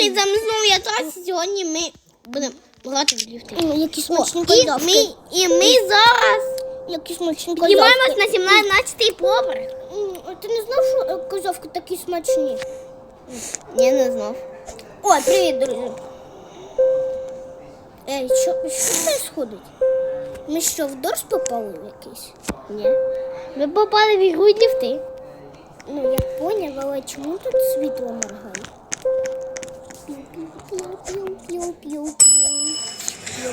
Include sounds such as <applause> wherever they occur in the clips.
Привіт, з знову я Тася. Сьогодні ми будемо грати в ліфти. Які смачні І ми, і ми зараз Які смачні піднімаємось на 17 поверх. Ти не знав, що е, козявки такі смачні? Я не знав. Ой, привіт, друзі. Ей, що, що происходить? Ми що, в дорс попали в якийсь? Ні. Ми попали в ігру ліфти. Ну, я поняла, але чому тут світло моргає?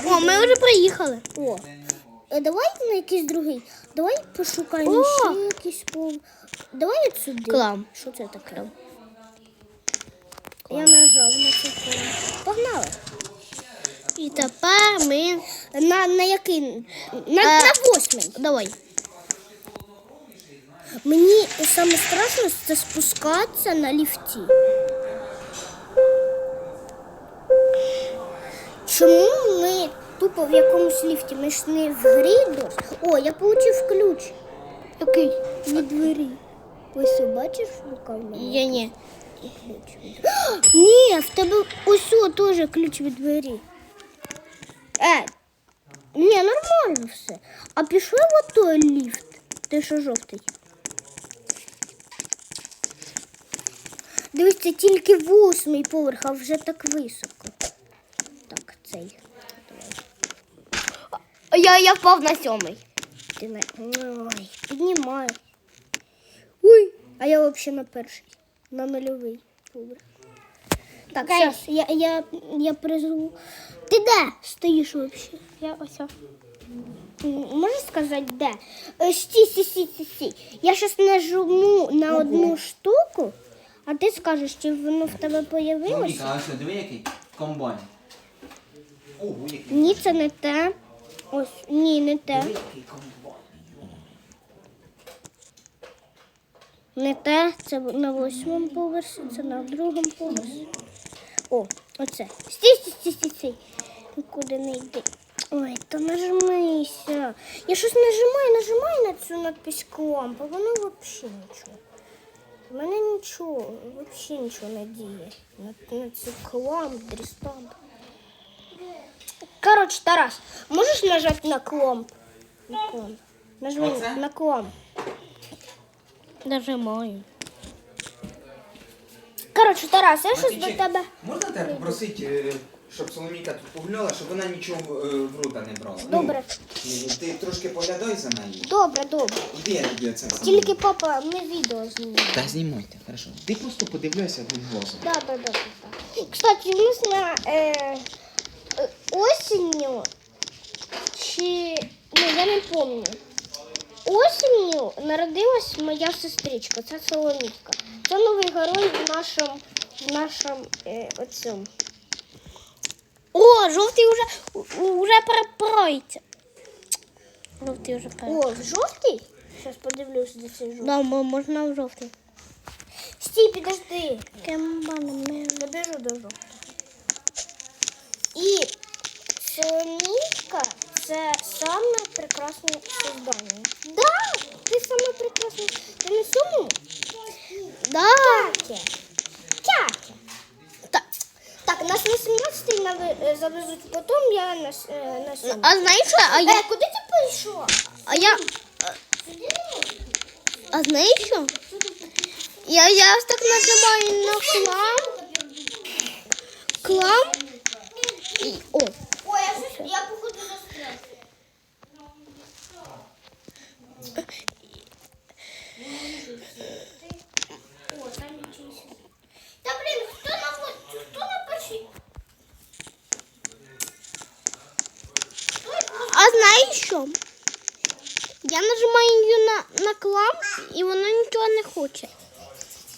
О, ми вже приїхали. О, е, давай на якийсь другий. Давай пошукаємо О! ще якийсь пол. Давай от сюди. Клам. Що це таке? Я нажав на цей клам. Погнали. І тепер ми. На, на який? На, Е. на восьмий. Давай. Мені саме страшно це спускатися на ліфті. Чому ми тупо в якомусь ліфті? Ми ж не в грі досі. О, я отримав ключ. Який? Від двері. Ось бачиш рука в мене? Я ні. І ключ Ні, в тебе ось теж ключ від двері. Е, ні, нормально все. А пішли в той ліфт. Ти що жовтий? Дивись, це тільки восьмий поверх, а вже так високо. Цей. Я, я впав на сьомий. Ти не... Ой, піднімай. Ой, а я взагалі на перший, на нульовий поверх. Так, зараз, я, я, я призову. Ти де стоїш взагалі? Я ось. Можеш сказати, де? Е, Стій, стій, стій, стій, стій. Я зараз нажму на одну штуку, а ти скажеш, чи воно в тебе появилося? Диви який комбайн. Ні, це не те. Ось, ні, не те. Не те, це на восьмому поверсі, це на другому поверсі. О, оце. Стій, стій, стій, стій, стій. Нікуди не йди. Ой, та нажмися. Я щось нажимаю, нажимаю на цю надпись клампа, воно взагалі нічого. У мене нічого, взагалі нічого не діє. На, на цю кламп, дрістамп. Коротше, Тарас, можеш нажати на кламп? На кламп. Нажми Оце? на кламп. Нажимаю. Коротше, Тарас, я щось до Матвійчик, тебе. Можна тебе попросити, е, щоб Соломійка тут погуляла, щоб вона нічого е, в рота не брала? Добре. Ну, ти трошки поглядай за нею. Добре, добре. Іди я тобі оце сам. Тільки папа, ми відео знімемо. Та знімайте, хорошо. Ти просто подивляйся одним глазом. Да, да, да, да. Кстати, у нас на е, е, осінню чи ну я не пам'ятаю. Осінню народилась моя сестричка, це Соломітка. Це новий герой в нашому в нашому е, оцьому. О, жовтий вже, вже перепирається. Жовтий вже перепирається. О, в жовтий? Зараз подивлюсь, де цей жовтий. Да, можна в жовтий. Стій, підожди. Кембанами. Добіжу до жовтого. І Соломійка це саме прекрасне создання. Да, ти саме прекрасне. Ти не суму? Да. Тяке. Тяке. Так, так, нас на 17-й нави- е, завезуть, потім я на, с- е, на 7 А знаєш що? А я, Е, куди ти прийшов? а я, а знаєш що? Я, я ось так нажимаю на клам. Клам. І, о, Ой, я, щось- я походу застряг. О, там нічого. Та блін, хто на вот- хто на перший? а знаєш що? Я нажимаю на, на кламп і воно хоче.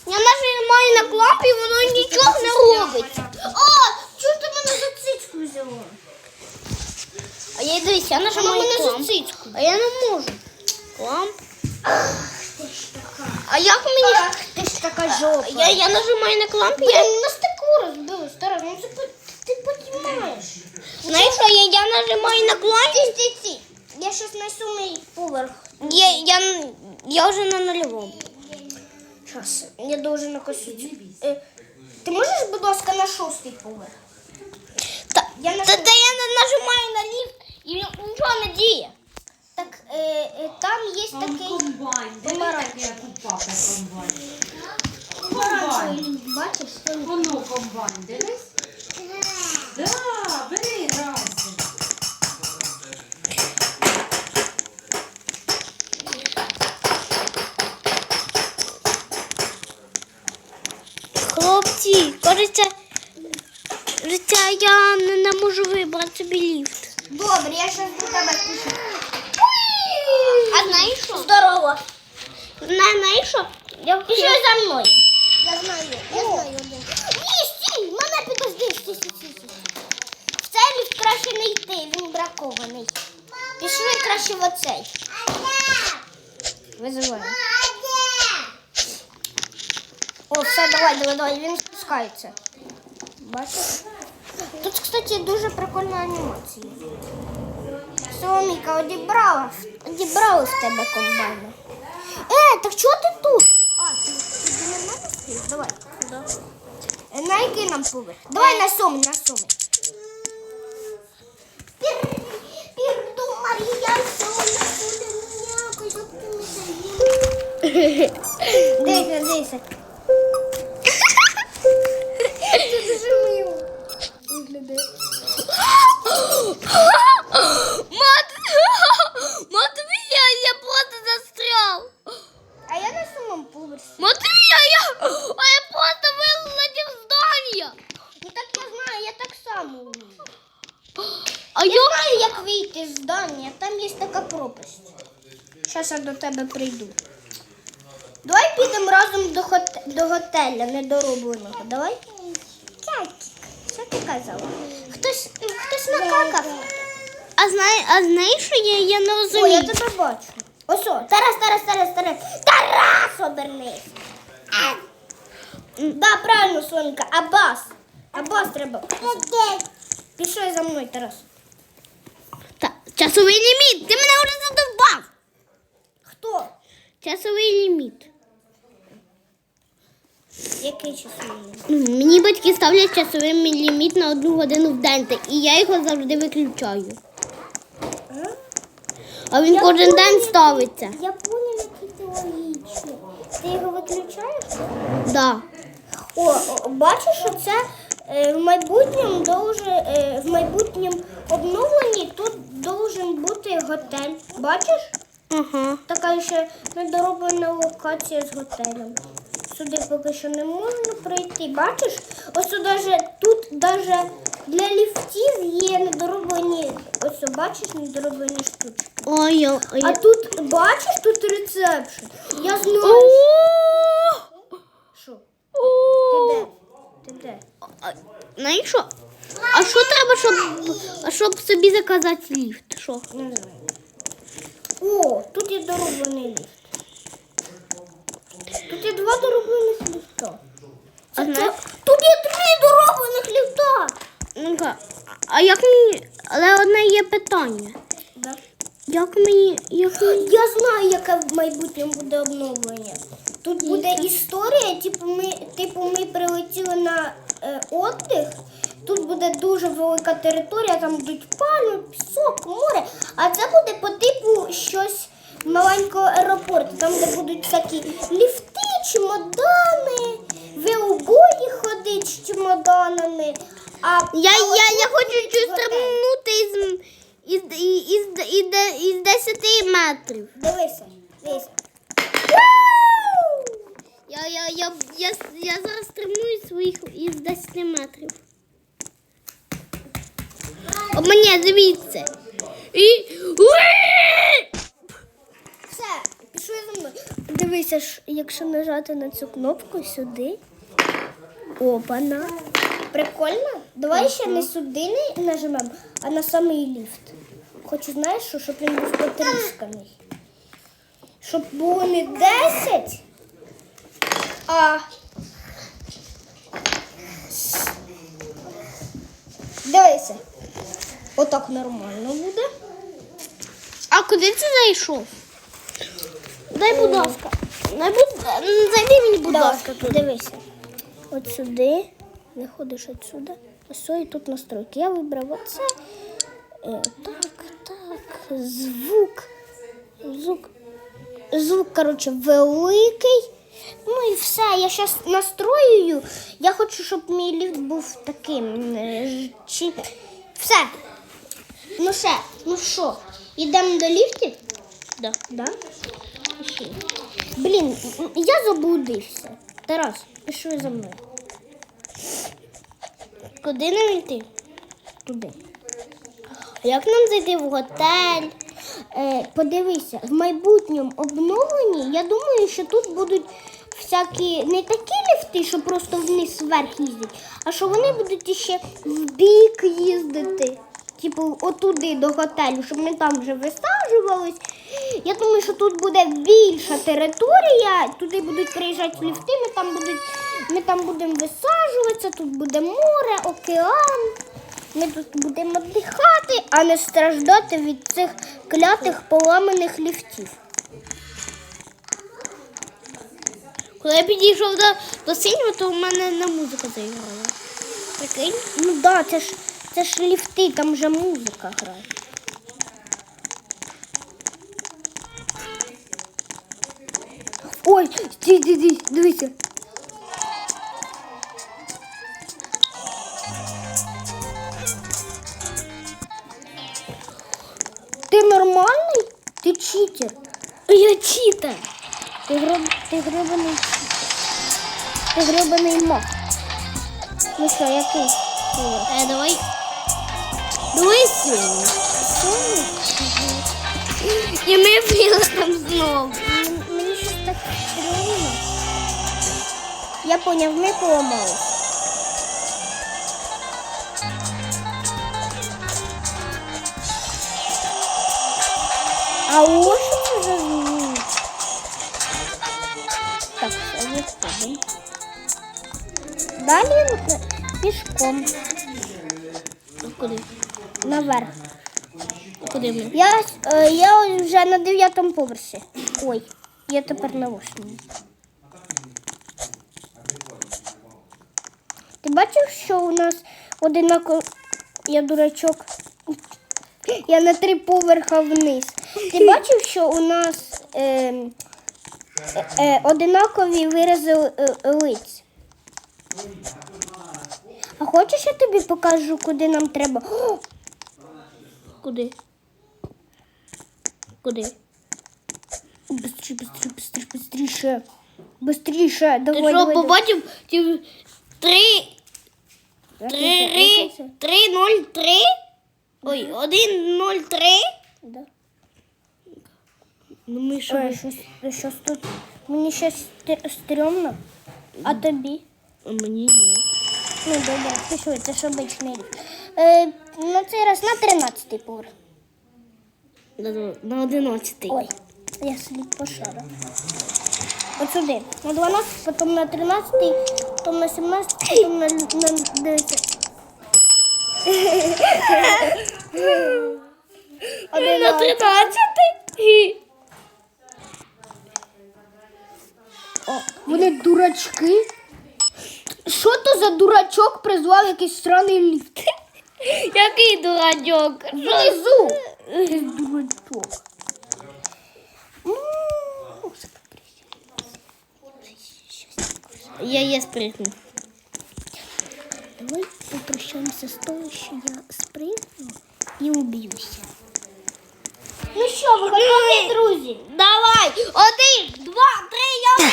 Я нажимаю на кламп і воно нічого не робить. А, чого ти мене за цицьку взяла? А я дивись, я нажимаю мене за кламп. цицьку. А я не можу. Кламп. А як мені? Ах, ти ж така жопа. Я, я нажимаю на кламп, Блін, я... нас таку розбили, стара, ну це по- ти понімаєш. Знаєш, що я, я нажимаю на кламп, стій. Я щось на сьомий поверх. я, я, я вже на нульовому. Сейчас, я должен накосить. Э, Ти можеш, будь ласка, на шостий поверх? Та, Я на та, та я нажимаю на ліфт і він нічого не діє. Так е, е, там є Там такий комбайн. Диви, помаранчевий. як у папи комбайн. помаранчевий Комбайн. ліфт, бачиш? Там Воно комбайн, дивись. Да, бери разом. Кажеться, життя я не, не можу вибрати собі ліфт. Добре, я щас до тебе спішу. А знаєш що? Здорово. На, знаєш що? Я пішли за мною. Я знаю, я знаю. Ні, стій, мене підожди, стій, стій, стій, стій. В цей ліфт краще не йти, він бракований. Пішли краще в оцей. Визиваю. О, все, давай, давай, давай, він спускається. Бачиш? Тут, кстати, дуже прикольна анімація. Соломіка, одібрала, одібрала в тебе комбайна. Е, так чого ти тут? А, ти, ти мене стоїш? Давай. Да. На який нам поверх? Давай на сьомий, на сьомий. Пірду, Марія, <laughs> Дивися, дивися. А Я знаю, як вийти з здання, там є така пропасть. Зараз я до тебе прийду. Давай підемо разом до, хот... до готеля недоробленого. Давай? Що ти казала? Хтось, хтось накакав. А, знає, а знаєш, що я, я не О, розумію? я тебе бачу. Ось, о, Тарас, Тарас, Тарас, Тарас. Тарас, обернись. А. Да, правильно, Сонька, Абас. Абас треба. Пішли за мною, Тарас. Часовий ліміт, ти мене вже задовбав. Хто? Часовий ліміт. Який часовий? Ну, Мені батьки ставлять часовий ліміт на одну годину в день, і я його завжди виключаю. А він Я кожен поняла, день ставиться. Я поняла, який ти логічний. Ти його виключаєш? Да. О, о, бачиш, що це в майбутньому должен, е, в майбутньому обновленні тут должен бути готель. Бачиш? Ага. Така ще недороблена локація з готелем. Сюди поки що не можна пройти. Бачиш? Ось даже тут даже для ліфтів є недороблені. Ось бачиш недороблені штучки. Ой, ой, ой. А тут бачиш тут рецепшн. Я знаю. Що? Ти де? Ти де? А, що? А що треба, щоб, щоб собі заказати ліфт? Що? О, тут є дороблений ліфт. Тут є два дороблених ліфта. А Це- знаєш? Тут є три дороблених ліфта. Ну-ка, а як мені. Але одне є питання. Да. Як мені. Як мені... Я знаю, яке в майбутньому буде обновлення. Тут буде історія, типу ми, типу, ми прилетіли на е, отдих. Тут буде дуже велика територія, там будуть пальми, пісок, море. А це буде по типу щось маленького аеропорту, там, де будуть всякі ліфти, чемодани, у ходить з чемоданами. А, Я, я, я хочу готелі. стрибнути із, із, із, із, із, із 10 метрів. Дивися, дивися. Я, я, я, я, я зараз із своїх із 10 метрів. О, мені дивіться. І. Все, пішли за мною. Дивися, якщо нажати на цю кнопку сюди. Опана. Прикольно? Давай ще не сюди не нажмемо, а на самий ліфт. Хочу, знаєш, що, щоб він був потрісканий. Щоб було не 10, а. Дивися. Отак нормально буде. А куди ти зайшов? Дай, будь ласка. Дай, будь... Зайди мені, будь ласка, туди. дивися. от сюди, виходиш от сюди. Ось і тут настройки. Я вибрав оце. Е, так, так, звук. Звук, звук, коротше, великий. Ну і все, я зараз настроюю. Я хочу, щоб мій ліфт був таким. е, Чи... Все. Ну все, ну що, йдемо до ліфтів? Да. Да? Пішли. Блін, я заблудився. Тарас, пішли за мною. Куди нам йти? Туди. А як нам зайти в готель? Е, подивися, в майбутньому обновленні, я думаю, що тут будуть всякі не такі ліфти, що просто вниз вверх їздять, а що вони будуть іще в бік їздити. Типу, отуди до готелю, щоб ми там вже висаджувались. Я думаю, що тут буде більша територія, туди будуть приїжджати ліфти, ми там, ми там будемо висаджуватися, тут буде море, океан. Ми тут будемо віддихати, а не страждати від цих клятих поламаних ліфтів. Коли я підійшов до, до синього, то в мене на музика заіграла. Прикинь? Ну так, да, це ж це ж ліфти, там же музика грає. Ой, стій, стій, стій, дивися. Ти нормальний? Ти читер. Я читер. Ти, гроб... ти гребаний читер. Ти гребаний маг. Ну що, який? Е, давай. Давай синій. І ми біли там знову. Мені щось так стрьомно. Я поняв, ми поламали. А ось Далі пішком Куди? наверх. Куди ми? Я, е, я вже на дев'ятому поверсі. Ой, я тепер на восьмому. Ти бачив, що у нас одинаково. Я дурачок. Я на три поверха вниз. Ти бачив, що у нас е, е, е, одинакові вирази е, лиць. А хочеш я тобі покажу, куди нам треба? О, Куди? Куди? Быстрее, быстрее, быстрее, быстрее. Быстрее, Ти давай, що, давай, давай. побачив? Ті три, Як три, це, три, як це? три, нуль, три? Ой, один, нуль, три? Да. Ну ми що? Ой, щось, щось тут. Мені щось стр- стрьомно. А тобі? Мені ні. Ну, добре, пішли, це ж обичний рік. Е, на цей раз на 13 поверх. На, на одинадцятий. Ой, я слід пошара. От сюди. На 12, потім на 13, потім на 17, потім на, на 10. <laughs> На тринадцятий? О, вони дурачки. Що то за дурачок призвав якийсь странний ліфт? <laughs> Який дурачок? Внизу. Дурачок. Ну, Я є спригну. Давай попрощаємося з того, що я спригну і уб'юся. Ну що, ви готові, друзі? Давай! Один, два, три, я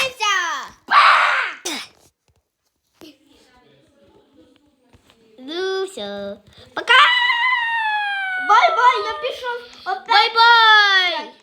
все. Пока! Бай-бай, я пішов. Бай-бай!